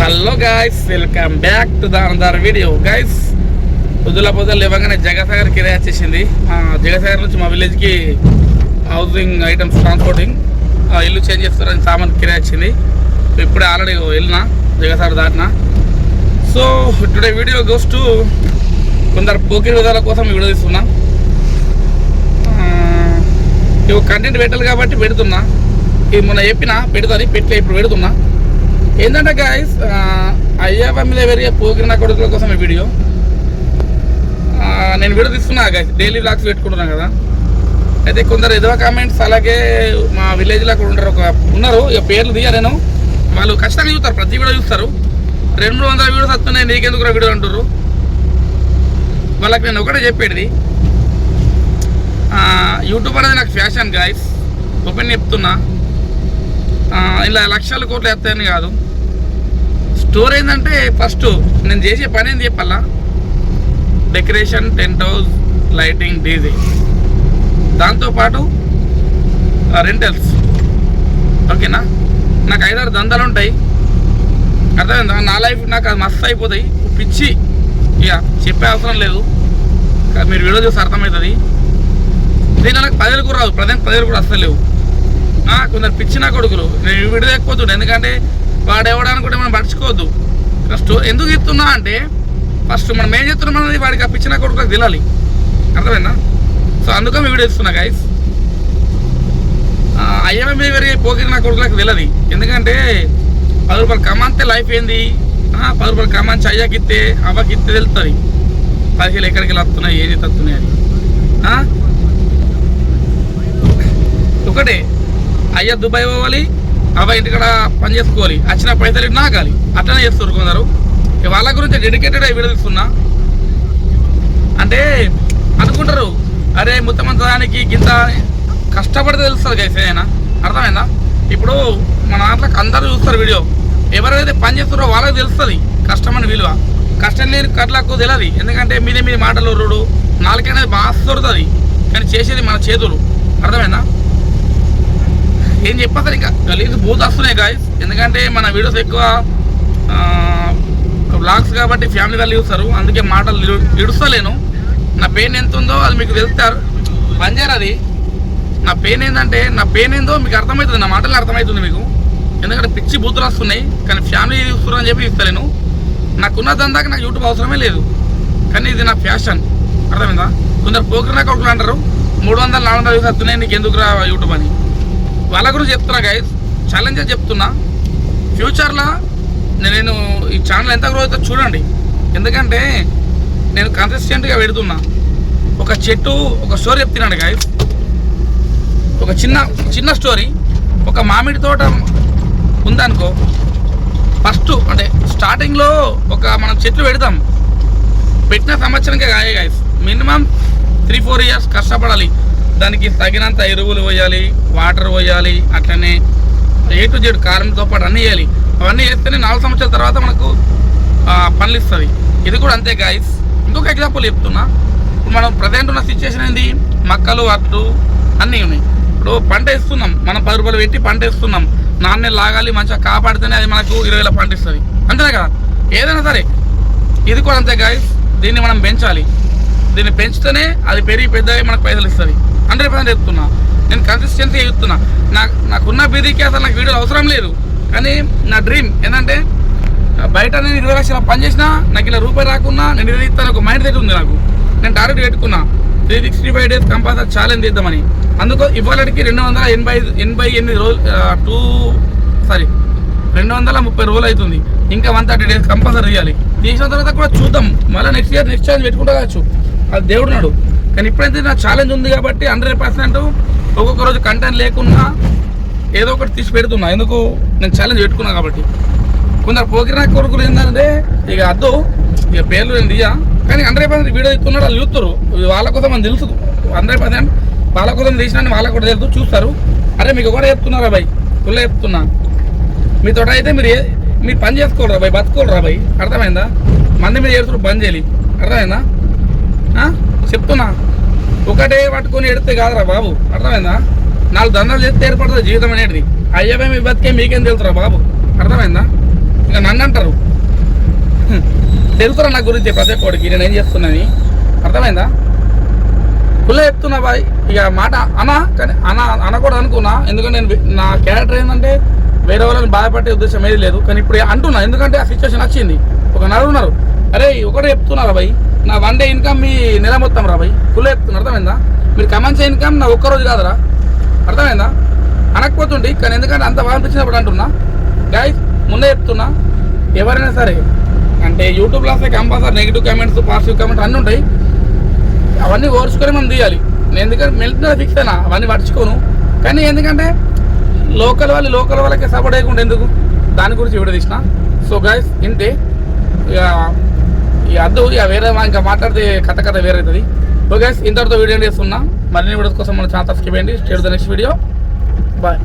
Hello guys welcome back to the video guys పొద్దుల పొద్దులు లేవగానే జగసాగర్ కిరాయి వచ్చేసింది. జగసాగర్ నుంచి మా విలేజ్కి హౌసింగ్ ఐటమ్స్ ట్రాన్స్పోర్టింగ్ ఆ, ఇల్లు చేంజ్ చేస్తారని సామాన్ కిరాయి వచ్చింది. ఇప్పుడే ఆల్రెడీ వెళ్ళిన జగసాగర్ దాటిన. So today video goes to కొందరు పోకిరి విధాల కోసం వీడియో తీస్తున్నా. ఇవి కంటెంట్ పెట్టాలి కాబట్టి పెడుతున్నా. ఇది మొన్న చెప్పిన పెడుతుంది పెట్టి ఇప్పుడు పెడుతున్నా. ఏంటంటే గాయస్ అయ్యా ఫ్యామిలీ పెరిగే పోగిన కొడుకుల కోసం ఈ వీడియో? నేను వీడియో తీస్తున్నా గాయస్ డైలీ బ్లాగ్స్ పెట్టుకుంటున్నాను కదా. అయితే కొందరు ఎదవ కామెంట్స్ అలాగే మా విలేజ్లో అక్కడ ఉంటారు ఒక ఉన్నారు ఇక పేర్లు తీయ నేను. వాళ్ళు ఖచ్చితంగా చూస్తారు ప్రతి వీడియో చూస్తారు. రెండు మూడు వందల వీడియోస్ వస్తున్నాయి నీకెందుకు వీడియో అంటారు వాళ్ళకి నేను ఒకటే చెప్పేది. యూట్యూబ్ అనేది నాకు ఫ్యాషన్ గాయస్ ఓపెన్ చెప్తున్నా. ఇలా లక్షల కోట్లు ఎత్తాయని కాదు. స్టోర్ ఏంటంటే ఫస్ట్ నేను చేసే పని ఏం చెప్పాలా? Decoration tent house lighting DJ. దాంతోపాటు రెంటల్స్. ఓకేనా? నాకు ఐదారు దందాలు ఉంటాయి. అర్థమైందా? నా లైఫ్ నాకు అది మస్తు అయిపోతాయి. పిచ్చి. ఇక చెప్పే అవసరం లేదు. మీరు వీడియో చూసి అర్థమవుతుంది. దీని నాకు పదివేలు కూడా రాదు. ప్రజెంట్ పదివేలు కూడా అస్సలు లేవు. ఆ, కొందరు పిచ్చిన కొడుకులు. నేను వీడియో ఎక్కిపోతుండే ఎందుకంటే వాడు ఎవడానికి కూడా మనం పడుచుకోవద్దు ఫస్ట్ ఎందుకు చెప్తున్నా అంటే ఫస్ట్ మనం ఏం చెప్తున్నాం అనేది వాడికి ఆ పిచ్చిన కొడుకులకు తెలియాలి అర్థమైందా? సో అందుకని వీడియో ఇస్తున్నా గైస్ ఐఎంఎం వేరే పోకిరి నా కొడుకులకు తెలియదు ఎందుకంటే పది రూపాయలు కమాంతే లైఫ్ ఏంది? పది రూపాయలు కమాంచి అయ్యాకిస్తే అవ్వకిస్తే తెలుస్తుంది పదిహేను ఎక్కడికి వెళ్ళి వస్తున్నాయి ఏది తత్తున్నాయి అని. ఒకటే అయ్యా దుబాయ్ పోవాలి అబ్బాయి ఇంటికాడ పని చేసుకోవాలి. వచ్చిన పైసలు ఇటు నాకాలి అట్లనే చేస్తారు కొందరు. వాళ్ళ గురించి డెడికేటెడ్ అయి విడదీస్తున్నా. అంటే అనుకుంటారు. అరే ముత్తమంతానికి గింత కష్టపడితే తెలుస్తుంది గైస్ అయినా. అర్థమైందా? ఇప్పుడు మన దాంట్లో అందరూ చూస్తారు వీడియో. ఎవరైతే పని చేస్తారో వాళ్ళకి తెలుస్తుంది కష్టమని విలువ. కష్టం లేని కట్లకు తెలియదు ఎందుకంటే మీదే మీద మాటలు రోడు నాలుగైనా బాగా దొరుకుతుంది కానీ చేసేది మన చేతులు. అర్థమైందా? ఏం చెప్పాలి ఇంకా? గలీజ్ బూత్ వస్తున్నాయి గాయస్ ఎందుకంటే మన వీడియోస్ ఎక్కువ బ్లాగ్స్ కాబట్టి ఫ్యామిలీ వాళ్ళు చూస్తారు. అందుకే మాటలు ఇడు- ఇడుస్తలేను. నా పెయిన్ ఎంత ఉందో అది మీకు తెలుస్తారు. పనిచేయరు అది? నా పెయిన్ ఏంటంటే నా పెయిన్ ఏందో మీకు అర్థమవుతుంది. నా మాటలు అర్థమవుతుంది మీకు. ఎందుకంటే పిచ్చి బూతులు వస్తున్నాయి. కానీ ఫ్యామిలీ చూస్తున్నారు అని చెప్పి ఇస్తలేను. నాకున్న దందాకి నాకు యూట్యూబ్ అవసరమే లేదు. కానీ ఇది నా ఫ్యాషన్ అర్థమైందా? కొందరు పోకరి నాకు కొడుకులు అంటారు మూడు వందలు నాలుగు వందలు వస్తున్నాయి నీకు ఎందుకు రా యూట్యూబ్ అని? వాళ్ళ గురించి చెప్తున్నా గైస్ ఛాలెంజ్ చెప్తున్నా. ఫ్యూచర్లో నేను ఈ ఛానల్ ఎంత గ్రో అవుతుందో చూడండి. ఎందుకంటే నేను కన్సిస్టెంట్గా పెడుతున్నా. ఒక చెట్టు ఒక స్టోరీ చెప్తున్నాడు గైస్ ఒక చిన్న చిన్న స్టోరీ ఒక మామిడి తోట ఉందనుకో ఫస్ట్ అంటే స్టార్టింగ్లో ఒక మనం చెట్లు పెడతాం పెట్టిన సంవత్సరంకే కాయ guys minimum three four years కష్టపడాలి. దానికి తగినంత ఎరువులు పోయాలి వాటర్ పోయాలి అట్లనే ఏ టు జెడ్ కారంతో పాటు అన్నీ వేయాలి. అవన్నీ వేస్తేనే నాలుగు సంవత్సరాల తర్వాత మనకు పనులు ఇస్తుంది ఇది కూడా అంతే గాయస్ ఇంకొక ఎగ్జాంపుల్ చెప్తున్నా. ఇప్పుడు మనం ప్రజెంట్ ఉన్న సిచ్యువేషన్ ఏంది? మక్కలు అట్లు అన్నీ ఉన్నాయి. ఇప్పుడు పంట వేస్తున్నాం. మనం పది రూపాయలు పెట్టి పంట వేస్తున్నాం. నాన్నే లాగాలి మంచిగా కాపాడితేనే అది మనకు ఇరవై వేల పంట ఇస్తుంది. అంతేనా కదా? ఏదైనా సరే. ఇది కూడా అంతే గాయస్ దీన్ని మనం పెంచాలి. దీన్ని పెంచితేనే అది పెరిగి పెద్దగా మనకు పైసలు ఇస్తుంది. హండ్రెడ్ పర్సెంట్ చెప్తున్నా. నేను కన్సిస్టెన్సీ చెప్తున్నా. నాకు నాకున్న బిజీకి అసలు నాకు వీడియో అవసరం లేదు. కానీ నా డ్రీమ్ ఏంటంటే బయట నేను ఇరవై లక్షల పని చేసినా నాకు ఇలా రూపాయి రాకున్నా నేను ఇస్తాను ఒక మైండ్ సెట్ ఉంది నాకు. నేను టార్గెట్ పెట్టుకున్నా. Three sixty five days compulsory challenge చేద్దామని. అందుకో ఇవాళకి రెండు వందల ఎనభై ఎనభై ఎనిమిది రోజులు టూ సారీ రెండు వందల ముప్పై రోజులు అవుతుంది. ఇంకా వన్ థర్టీ డేస్ కంపల్సరీ చేయాలి. తీసిన తర్వాత కూడా చూద్దాం. మళ్ళీ నెక్స్ట్ ఇయర్ నెక్స్ట్ ఛాలెంజ్ పెట్టుకుంటా కావచ్చు. అది దేవుడు నాడు కానీ ఇప్పుడైతే నా ఛాలెంజ్ ఉంది కాబట్టి హండ్రెడ్ పర్సెంట్ ఒక్కొక్క రోజు కంటెంట్ లేకున్నా ఏదో ఒకటి తీసి పెడుతున్నా. ఎందుకు? నేను ఛాలెంజ్ పెట్టుకున్నా కాబట్టి. కొందరు పోకిరా కొడుకులు ఏంటంటే ఇక అద్దు ఇక పేర్లు నేను దియా కానీ హండ్రెడ్ పర్సెంట్ వీడియో ఇస్తున్నాడు వాళ్ళు చూస్తారు. వాళ్ళ కోసం అని తెలుసు. హండ్రెడ్ పర్సెంట్ వాళ్ళ కోసం తీసినా వాళ్ళకు కూడా తెలుసు చూస్తారు. అరే మీకు కూడా చెప్తున్నారా బాయ్ ఫుల్ చెప్తున్నా. మీతో అయితే మీరు మీరు పని చేసుకోరా బాయ్ బతుకోరా రా బాయ్ అర్థమైందా? మంది మీద చేస్తారు బంద్ చేయాలి అర్థమైందా చెప్తున్నా. ఒకటే పట్టుకొని ఎడితే కాదురా బాబు. అర్థమైందా? నాలుగు దండాలు చేస్తే ఏర్పడుతుంది జీవితం అనేది. అయ్యవే మీ బతికే మీకేం తెలుసురా బాబు? అర్థమైందా? ఇక నన్ను అంటారు. తెలుసురా నా గురించి ప్రతి ఒక్కడికి. నేను ఏం చేస్తున్నాని? అర్థమైందా? ఫుల్ చెప్తున్నా బాయ్. ఇక మాట అనా కానీ అనా అనకూడదు అనుకున్నా. ఎందుకంటే నేను నా క్యారెక్టర్ ఏంటంటే వేరే వాళ్ళని బాధపడే ఉద్దేశం ఏది లేదు. కానీ ఇప్పుడు అంటున్నా ఎందుకంటే ఆ సిచ్యువేషన్ వచ్చింది ఒక నలుగురున్నారు అరే ఒకటే చెప్తున్నారా బాయ్? నా వన్ డే ఇన్కమ్ మీ నెల మొత్తం రా ఫుల్ కుల్ల చెప్తున్నా అర్థమైందా? మీరు కమెంట్స్ ఇన్కమ్ నా ఒక్కరోజు కాదురా. అర్థమైందా? అనకపోతుండి కానీ ఎందుకంటే అంత బాగా అనిపించినప్పుడు అంటున్నా. గాయస్ ముందే చెప్తున్నా. ఎవరైనా సరే అంటే యూట్యూబ్లో వస్తే compulsory negative comments positive comments అన్నీ ఉంటాయి. అవన్నీ ఓర్చుకొని మనం తీయాలి. నేను ఎందుకంటే మెల్ట్ ఫిక్స్ అయినా అవన్నీ పట్టించుకోను. కానీ ఎందుకంటే లోకల్ వాళ్ళు లోకల్ వాళ్ళకి సపోర్ట్ అయ్యకుండా ఎందుకు? దాని గురించి వీడియో తీసిన. సో గాయస్ ఇంతే ఇక అద్దు ఇక వేరే ఇంకా మాట్లాడితే కథ కథ వేరే అవుతుంది ఓకే గైస్ ఇంతటితో వీడియో చేస్తున్నా? మరిన్ని వీడియోస్ కోసం మన ఛానల్ సబ్స్క్రైబ్ చేయండి. State the next video bye